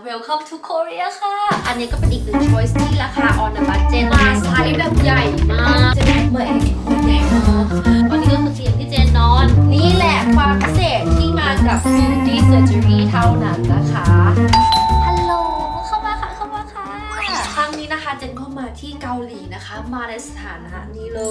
Welcome to Korea ค่ะ อันนี้ก็เป็นอีกหนึ่ง choice ที่ราคา on a budget มาไซส์แบบใหญ่มากเจะแพ็คมาเองคตรใหญ่มากตอนนี้ก็คือเตียงที่เจนนอน นี่แหละความพิเศษที่มากับ beauty surgery เท่านั้นนะคะ รั้งนี้นะคะเจนก็มาที่เกาหลีนะคะ มาในสถานะนี้เล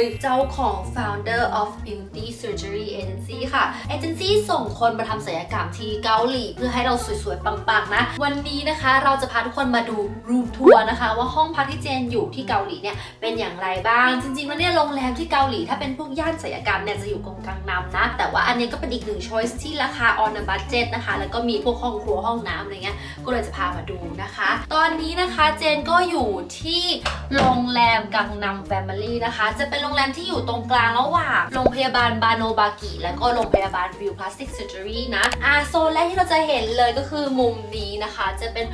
ย เจ้าของ founder of beauty surgery agency ค่ะเอเจนซี่ส่งคนมาทำศัลยกรรมที่เกาหลี เพื่อให้เราสวยๆ ปังๆ นะ วันนี้นะคะเราจะพาทุกคนมาดูรูมทัวร์นะคะ ว่าห้องพักที่เจนอยู่ที่เกาหลีเนี่ยเป็นอย่างไรบ้าง จริงๆแล้วเนี่ยโรงแรมที่เกาหลีถ้าเป็นพวกย่านศัลยกรรมเนี่ยจะอยู่กงกังนำนะ แต่ว่าอันนี้ก็เป็นอีกหนึ่ง choice ที่ราคา on a budget นะคะ แล้วก็มีพวกห้องครัวห้องน้ำอะไรเงี้ยก็เลยจะพามาดูนะคะ ตอนนี้นะคะเจนก็อยู่ที่โรงแรมกังนำแฟมิลี่นะคะ จะเป็นโรงแรมที่อยู่ตรงกลางระหว่างโรงพยาบาลบาโนบากิ แล้วก็โรงพยาบาลวิวพลาสติกเซอร์เจอรี่นะอ่าโซนแรกที่เราจะเห็นเลยก็คือมุมนี้นะคะ จะเป็น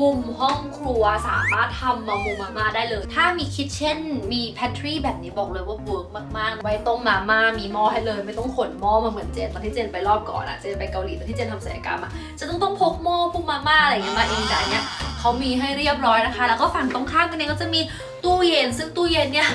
มุมห้องครัวสามารถทำมามุมมาม่าได้เลย ถ้ามีคิทเช่น มีแพทรีแบบนี้บอกเลยว่าเวิร์กมาก ๆ ไว้ต้มมาม่ามีหม้อให้เลย ไม่ต้องขนหม้อมาเหมือนเจน ตอนที่เจนไปรอบก่อนอะเจนไปเกาหลีตอนที่เจนทำศัลยกรรมอะจะต้องต้องพกหม้อพวกมาม่าอะไรเงี้ยมาเองแต่อันเนี้ย เขามีให้เรียบร้อยนะคะ แล้วก็ฝั่งตรงข้ามกันเนี่ยก็จะมีตู้เย็น ซึ่งตู้เย็นเนี่ย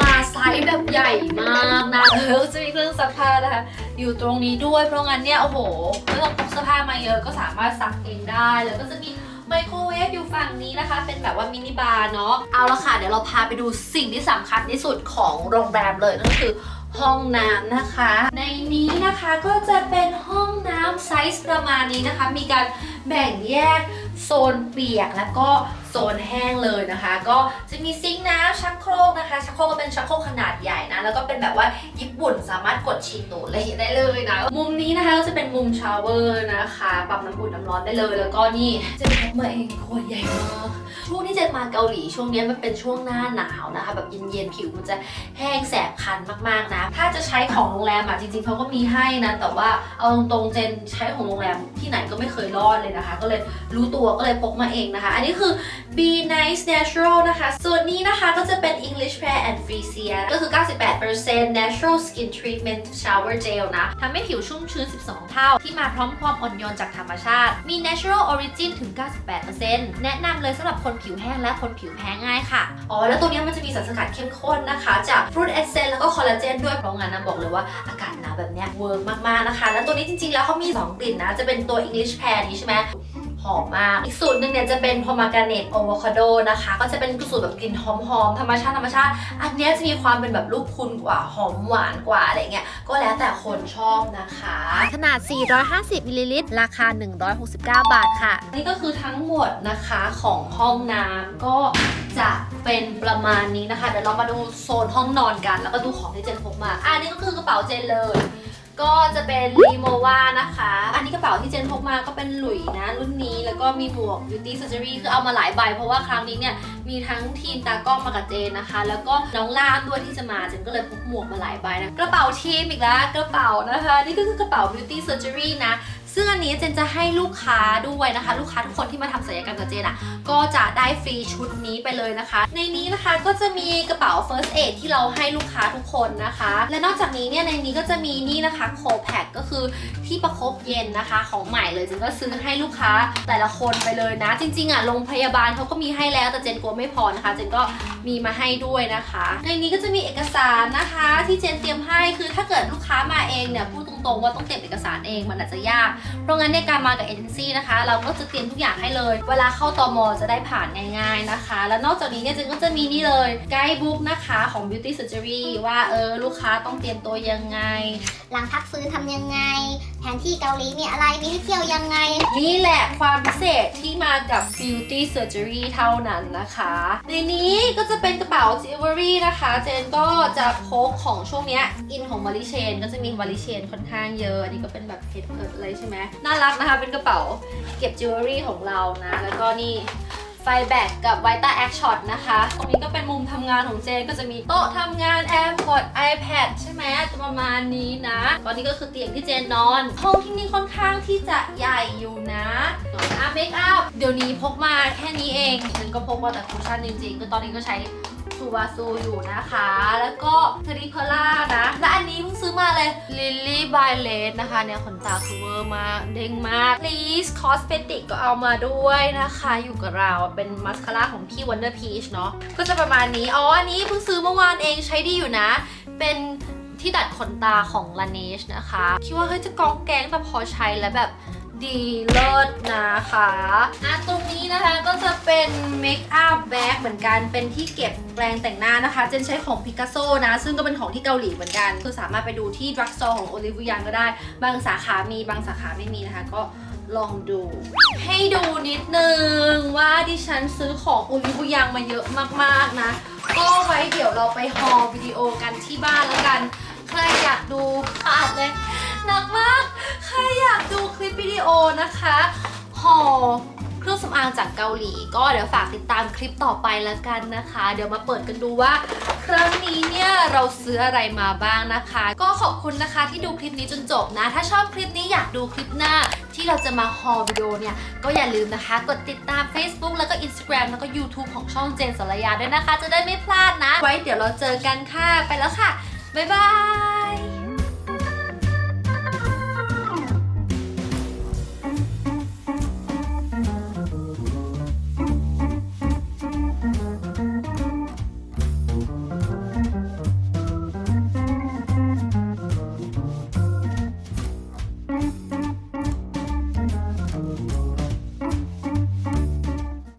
มาไซส์แบบใหญ่มากนะเออจะมีเครื่องซักผ้านะคะอยู่ตรงนี้ด้วยเพราะงั้นเนี่ยโอ้โหไม่ต้องพกเสื้อผ้ามาเยอะก็สามารถซักเองได้แล้วก็จะมีไมโครเวฟอยู่ฝั่งนี้นะคะ เป็นแบบว่ามินิบาร์เนาะเอาละค่ะ เดี๋ยวเราพาไปดูสิ่งที่สำคัญที่สุดของโรงแรมเลยนั่นก็คือ ห้องน้ำนะคะ ในนี้นะคะก็จะเป็นห้องน้ำไซส์ประมาณนี้นะคะ มีการแบ่งแยกโซนเปียกแล้วก็โซนแห้งเลยนะคะ ก็จะมีซิงค์น้ำชักโครกนะคะ ชักโครกก็เป็นชักโครกขนาดใหญ่นะ แล้วก็เป็นแบบว่าญี่ปุ่นสามารถกดฉีดตูดอะไรอย่างเงี้ยได้เลยนะ มุมนี้นะคะก็จะเป็นมุมชาวเวอร์นะคะปรับน้ำอุ่นน้ำร้อนได้เลย แล้วก็นี่เจะพ็คมาเองขวดใหญ่มาก ช่วงที่เจนมาเกาหลีช่วงนี้มันเป็นช่วงหน้าหนาวนะคะ แบบเย็นๆผิวมันจะแห้งแสบคันมากๆนะ ถ้าจะใช้ของโรงแรมอะจริงๆเขาก็มีให้นะ แต่ว่าเอาตรงๆเจนใช้ของโรงแรมที่ไหนก็ไม่เคยรอดเลยนะคะ ก็เลยรู้ตัวก็เลยพกมาเองนะคะ อันนี้คือ Be Nice Natural นะคะส่วนนี้นะคะก็จะเป็น English Pear and f r e s i a ก็คือ 98% Natural Skin Treatment Shower Gel นะทำให้ผิวชุ่มชื้น 12 เท่า ที่มาพร้อมความอ่อนโยนจากธรรมชาติ มี Natural Origin ถึง 98%แนะนำเลยสำหรับคนผิวแห้งและคนผิวแพ้ง่ายค่ะ อ๋อ แล้วตัวนี้มันจะมีสารสกัดเข้มข้นนะคะ จากฟรุตเอสเซนแล้วก็คอลลาเจนด้วย เพราะงั้นนะบอกเลยว่าอากาศหนาวแบบเนี้ยเวิร์กมากๆนะคะ แล้วตัวนี้จริงๆแล้วเขามี 2 กลิ่นนะ จะเป็นตัว English Pear นี้ใช่ไหม อมมาก อีกสูตรหนึ่งเนี่ยจะเป็น pomegranate avocado นะคะ ก็จะเป็นสูตรแบบกลิ่นหอมๆธรรมชาติธรรมชาติ อันเนี้ยจะมีความเป็นแบบลูกคุณกว่าหอมหวานกว่าอะไรเงี้ย ก็แล้วแต่คนชอบนะคะ ขนาด 450มิลลิลิตรราคา 169 บาทค่ะ นี่ก็คือทั้งหมดนะคะของห้องน้ำก็จะเป็นประมาณนี้นะคะ เดี๋ยวเรามาดูโซนห้องนอนกัน แล้วก็ดูของที่เจนพกมา อันนี้ก็คือกระเป๋าเจนเลย ก็จะเป็นรีโมวานะคะ อันนี้กระเป๋าที่เจนพกมาก็เป็นหลุยนะรุ่นนี้แล้วก็มีหมวก beauty surgery คือเอามาหลายใบ เพราะว่าครั้งนี้เนี่ยมีทั้งทีมตากล้องมากับเจนนะคะ แล้วก็น้องล่ามด้วยที่จะมาเจนก็เลยพกหมวกมาหลายใบนะกระเป๋าทีมอีกแล้วกระเป๋านะคะ นี่ก็คือกระเป๋า beauty surgery นะ ซึ่งอันนี้เจนจะให้ลูกค้าด้วยนะคะ ลูกค้าทุกคนที่มาทำศัลยกรรมกับเจนอะก็จะได้ฟรีชุดนี้ไปเลยนะคะ ในนี้นะคะก็จะมีกระเป๋า first aid ที่เราให้ลูกค้าทุกคนนะคะ และนอกจากนี้เนี่ยในนี้ก็จะมีนี่นะคะ c o p a c คือที่ประคบเย็นนะคะของใหม่เลยเจนก็ซื้อให้ลูกค้าแต่ละคนไปเลยนะ จริงๆอะโรงพยาบาลเขาก็มีให้แล้วแต่เจนกลัวไม่พอนะคะ เจนก็มีมาให้ด้วยนะคะ ในนี้ก็จะมีเอกสารนะคะ ที่เจนเตรียมให้คือถ้าเกิดลูกค้ามาเองเนี่ยพูดตรงๆว่าต้องเตรียมเอกสารเองมันอาจจะยาก เพราะงั้นในการมากับเอเจนซี่นะคะ เราก็จะเตรียมทุกอย่างให้เลย เวลาเข้าตอมอจะได้ผ่านง่ายๆนะคะ แล้วนอกจากนี้เนี่ยเจนก็จะมีนี่เลยไกด์บุ๊กนะคะของ Beauty Surgery ว่าเออลูกค้าต้องเตรียมตัวยังไง หลังพักฟื้นทำยังไงแผนที่เกาหลีมีอะไร มีให้เที่ยวยังไง นี่แหละความพิเศษที่มากับ Beauty Surgery เท่านั้นนะคะ ในนี้ก็จะเป็นกระเป๋า Jewelry นะคะ เจนก็จะพกของช่วงเนี้ยอินของมาริเชนก็จะมีมาริเชนค่อนข้างเยอะ อันนี้ก็เป็นแบบเพชรเพิร์ดอะไรใช่ไหมน่ารักนะคะ เป็นกระเป๋าเก็บ Jewelry ของเรานะ แล้วก็นี่ ไฟแบตกับ Vita X Shot นะคะ ตรงนี้ก็เป็นมุมทำงานของเจนก็จะมีโต๊ะทำงาน AirPod iPad ใช่ไหมจะประมาณนี้นะ ตอนนี้ก็คือเตียงที่เจนนอน ห้องที่นี่ค่อนข้างที่จะใหญ่อยู่นะก่อนอัพเมคอัพเดี๋ยวนี้พกมาแค่นี้เองเจนก็พกมาแต่คุชชั่นจริงๆก็ตอนนี้ก็ใช้ซูวาซูอยู่นะคะ แล้วก็เทริเพล่านะ และอันนี้เพิ่งซื้อมา เลยลิลลี่บายเลสนะคะเนี่ยขนตาคือเวอร์มากเด้งมากลีสคอสเ e ติกก็เอามาด้วยนะคะ อยู่กับเราเป็นมัสคาร่าของพี่ Wonder Peach เนาะก็จะประมาณนี้ อ๋อ อันนี้เพิ่งซื้อเมื่อวานเองใช้ดีอยู่นะ เป็นที่ดัดขนตาของ Laneige นะคะ คิดว่าเฮ้ยจะกองแกงแต่พอใช้แล้วแบบ ดีเลิศนะคะอะตรงนี้นะคะก็จะเป็นเมคอัพแบ็กเหมือนกัน เป็นที่เก็บแปรงแต่งหน้านะคะ เจนใช้ของพิกัสโซนะ ซึ่งก็เป็นของที่เกาหลีเหมือนกัน คือสามารถไปดูที่ดรักโซของโอลิวิยังก็ได้ บางสาขามีบางสาขาไม่มีนะคะ ก็ลองดู ให้ดูนิดนึงว่าดิฉันซื้อของโอลิวิยังมาเยอะมากๆนะ ก็ไว้เดี๋ยวเราไปฮอลวิดีโอกันที่บ้านแล้วกัน ใครอยากดูขาดเลย นักมาก ใครอยากดูคลิปวิดีโอนะคะห่อเครื่องสำอางจากเกาหลี ก็เดี๋ยวฝากติดตามคลิปต่อไปแล้วกันนะคะ เดี๋ยวมาเปิดกันดูว่า ครั้งนี้เนี่ยเราซื้ออะไรมาบ้างนะคะ ก็ขอบคุณนะคะที่ดูคลิปนี้จนจบนะ ถ้าชอบคลิปนี้อยากดูคลิปหน้าที่เราจะมาฮอลวิดีโอเนี่ย ก็อย่าลืมนะคะ กดติดตาม Facebook แล้วก็ Instagram แล้วก็ YouTube ของช่องเจนสรยาด้วยนะคะ จะได้ไม่พลาดนะ ไว้เดี๋ยวเราเจอกันค่ะ ไปแล้วค่ะ บ๊ายบาย